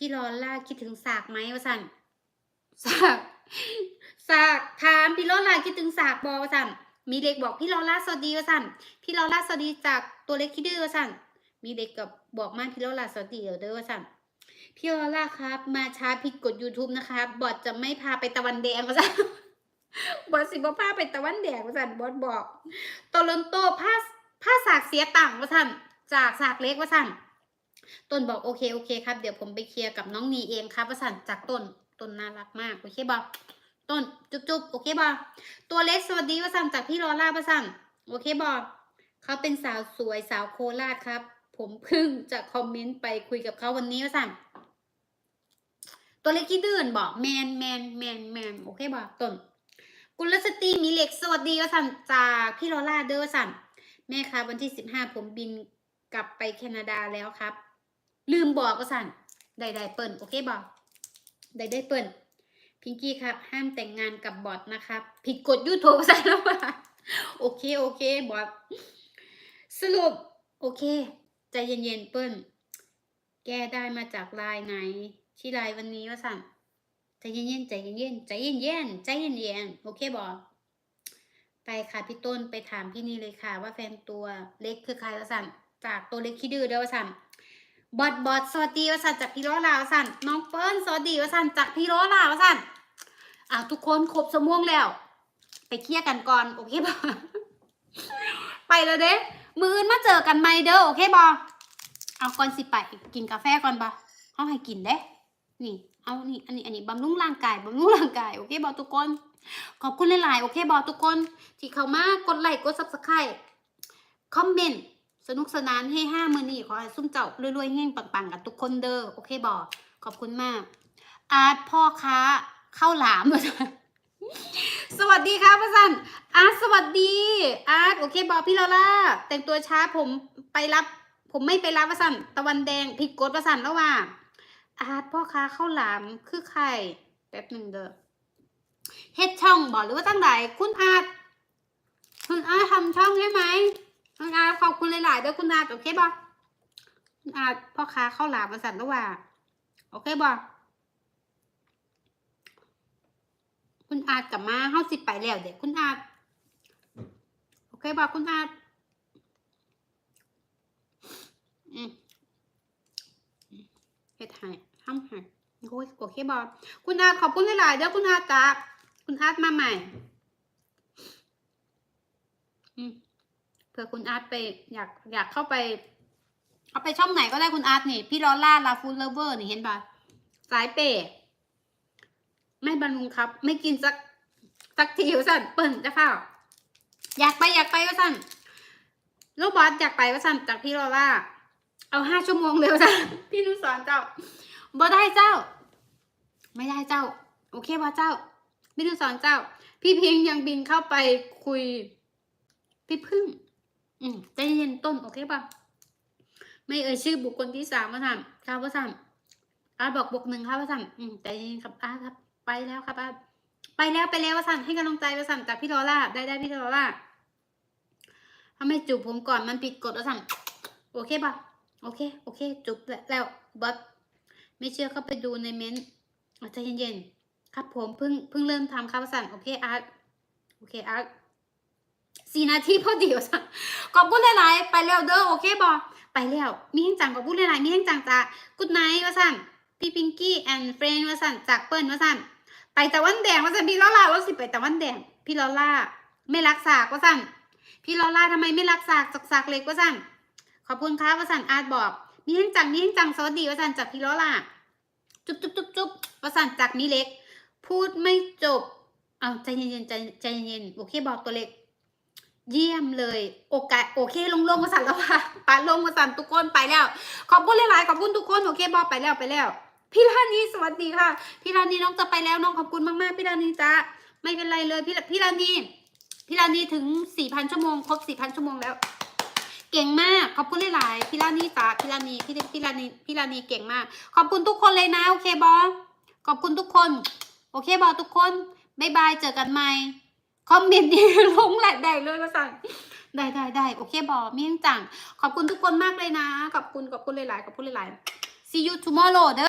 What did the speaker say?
พี่ลอล่าคิดถึงสากไหมวะสันสากสากถามพี่ลอล่าคิดถึงสากบอวะสันมีเด็กบอกพี่ลอล่าสวัสดีวะสันพี่ลอล่าสวัสดีจากตัวเล็กคิดดื้อวะสันมีเด็กกับบอกมาพี่ลอล่าสวัสดีเดี๋ยวเด้อวะสันพี่ลอล่าครับ มาช้าผิดกฎ YouTube นะครับบอทจะไม่พาไปตะวันแดงวะสันบอสสิบ่พาไปตะวันแดงวะสันบอสบอกโตลนโตผ้าผ้าสากเสียตังวะสันจากสากเล็กวะสัน ต้นบอกโอเคโอเคครับ เดี๋ยวผมไปเคลียร์กับน้องนีเองครับวสันจากต้นต้นน่ารักมากโอเคบอต้นจุ๊บจุ๊บโอเคบอตัวเล็กสวัสดีวสันจากพี่ลอล่าวสันโอเคบอเขาเป็นสาวสวยสาวโคราชครับ ผมเพิ่งจะคอมเมนต์ไปคุยกับเขาวันนี้วสันตัวเล็กขี้ดื้อนบอกแมนแมนแมนแมนโอเคบอต้นกุลสตรีมีเหล็กสวัสดีวสันจากพี่ลอล่าเด้อวสันแม่ครับวันที่สิบห้าผมบินกลับไปแคนาดาแล้วครับ ลืมบอกว่าสั่นได้ได้เปิ่นโอเคบอกได้ได้เปิ่นพิงกี้ครับ ห้ามแต่งงานกับบอทนะครับ ผิดกฎยูทูบสั่นแล้วว่าโอเคโอเคบอทสรุป โอเค ใจเย็นๆเปิ้ลแก้ได้มาจากไลน์ไหน ที่ไลน์วันนี้ว่าสั่นใจเย็นๆใจเย็นๆใจเย็นๆใจเย็นๆโอเคบอไปค่ะพี่ต้นไปถามพี่นี่เลยค่ะ ว่าแฟนตัวเล็กคือใครว่าสั่นจากตัวเล็กขี้ดื้อเด้อว่าสั่น บอดบอดสวัสดีวสันจากพี่ล้อลาวสันน้องเปิ้ลสวัสดีวสันจากพี่ล้อลาวสันอ่าทุกคนครบสมวงแล้ว ไปเคลียร์กันก่อนโอเคบอไปแล้วเด้มืออื่นมาเจอกันไหมเด้อโอเคบอเอาก่อนสิไปกินกาแฟก่อนบอเอาให้กินเด้ นี่ เอานี่อันนี้อันนี้บำรุงร่างกายบำรุงร่างกายโอเคบอทุกคนขอบคุณหลายๆโอเคบอทุกคน ที่เข้ามากดไลค์กดซับสไครต์คอมเมนต์ สนุกสนานให้ห้ามือนี่ขอให้ซุ่มเจ้ารวยๆเฮงปังๆ กับทุกคนเด้อโอเคบอกขอบคุณมาก อาร์ตพ่อค้าข้าวหลามสวัสดีครับประสันอาร์ตสวัสดี อาร์ตโอเคบอกพี่ลาล่าแต่งตัวช้าผมไปรับ ผมไม่ไปรับประสันตะวันแดงผิดกฎประสันแล้วว่า อาร์ตพ่อค้าข้าวหลามคือใครแป๊บหนึ่งเด้อเฮ็ดช่องบอกหรือว่าตั้งไหนคุณอาร์ตคุณอาร์ตทำช่องใช่ไหม คุณอาขอบคุณหลายๆด้วยคุณอาโอเคบ่คุณอาพ่อค้าเข้าหลามมาสั่นแล้วว่า โอเคบ่คุณอากลับมาเฮาสิไปแล้วเด็กคุณอาโอเคบ่คุณอาอืมเฮ็ดให้ทำให้โอ้ยโอเคบ่คุณอาขอบคุณหลายๆเด้อคุณอาจ้าคุณอามาใหม่ อืม ผื่อคุณอาร์ตไปอยากอยากเข้าไป เอาไปช่องไหนก็ได้คุณอาร์ตนี่ พี่ลอล่าลาฟูลเลเวอร์นี่เห็นปะสายเปย์ไม่บรรลุงครับ ไม่กินสักสักทีวสั่นเปิ่นจะเข้าอยากไปอยากไปวะสั่นลูกบอสอยากไปวะสั่นจากพี่ลอล่าเอาห้าชั่วโมงเร็วสั่นพี่นุสอนเจ้าบ่ได้เจ้า ไม่ได้เจ้า โอเคบ่เจ้าพี่นุสอนเจ้า พี่พิงยังบินเข้าไปคุย พี่พึ่ง อืมใจเย็นต้นโอเคป่ะไม่เอ่ยชื่อบุคคลที่สามมาทำครับว่าทำอาบอกบวกหนึ่งครับว่าทำอืมใจเย็นครับอาครับ ไปแล้วครับอาไปแล้วไปแล้วว่าสั่นให้กำลังใจว่าสั่นจากพี่ลอล่าได้ได้พี่ลอล่าถ้าไม่จูบผมก่อนมันผิดกฎว่าสั่นโอเคป่ะโอเค โอเคจูบแล้วบัสไม่เชื่อเข้าไปดูในเม้นต์ใจเย็นๆครับผมเพิ่งเพิ่งเริ่มทำครับว่าสั่นโอเคอาร์ตโอเคอาร์ต สี่นาทีพอดีวะสันขอบคุณหลายๆ ไปแล้วเด้อโอเคบอไปแล้ว มีแห้งจังขอบคุณหลายๆ มีแห้งจังจ้ากุดไนท์วะสันพี่พิงกี้แอนด์เฟรนวะสันจากเปิ้ลวะสันไปตะวันแดงวะสันพี่ลอล่าว่าสิไปตะวันแดง พี่ลอล่าไม่รักษากวะสันพี่ลอล่าทำไมไม่รักษากสักสักเล็กวะสันขอบคุณครับวะสันอาร์ตบอก มีแห้งจังมีแห้งจังสวัสดีวะสันจากพี่ลอล่าจุ๊บจุ๊บจุ๊บจุ๊บวะสันจากมีเล็ก พูดไม่จบเอาใจเย็นๆใจใจเย็นๆโอเคบอกตัวเล็ก เยี่ยมเลย โอกาสโอเคลงลงมาสั่นแล้วค่ะปาลงมาสั่นทุกคนไปแล้ว ขอบคุณหลายๆขอบคุณทุกคนโอเคบอไปแล้วไปแล้ว พี่รานีสวัสดีค่ะ พี่รานีน้องจะไปแล้วน้องขอบคุณมากๆพี่รานีจ้าไม่เป็นไรเลยพี่พี่รานีพี่รานีถึงสี่พันชั่วโมงครบสี่พันชั่วโมงแล้ว เก่งมากขอบคุณหลายๆพี่รานีจ้าพี่รานีพี่พี่รานีพี่รานีเก่งมาก ขอบคุณทุกคนเลยนะโอเคบอขอบคุณทุกคน โอเคบอทุกคนบายบายเจอกันใหม่ คอมเมนต์ดีลงแหละได้เลยมาสั่งได้ได้ได้โอเคบอเมี่ยงจัง ขอบคุณทุกคนมากเลยนะ ขอบคุณขอบคุณหลายๆขอบคุณหลายๆ see you tomorrow เด้อ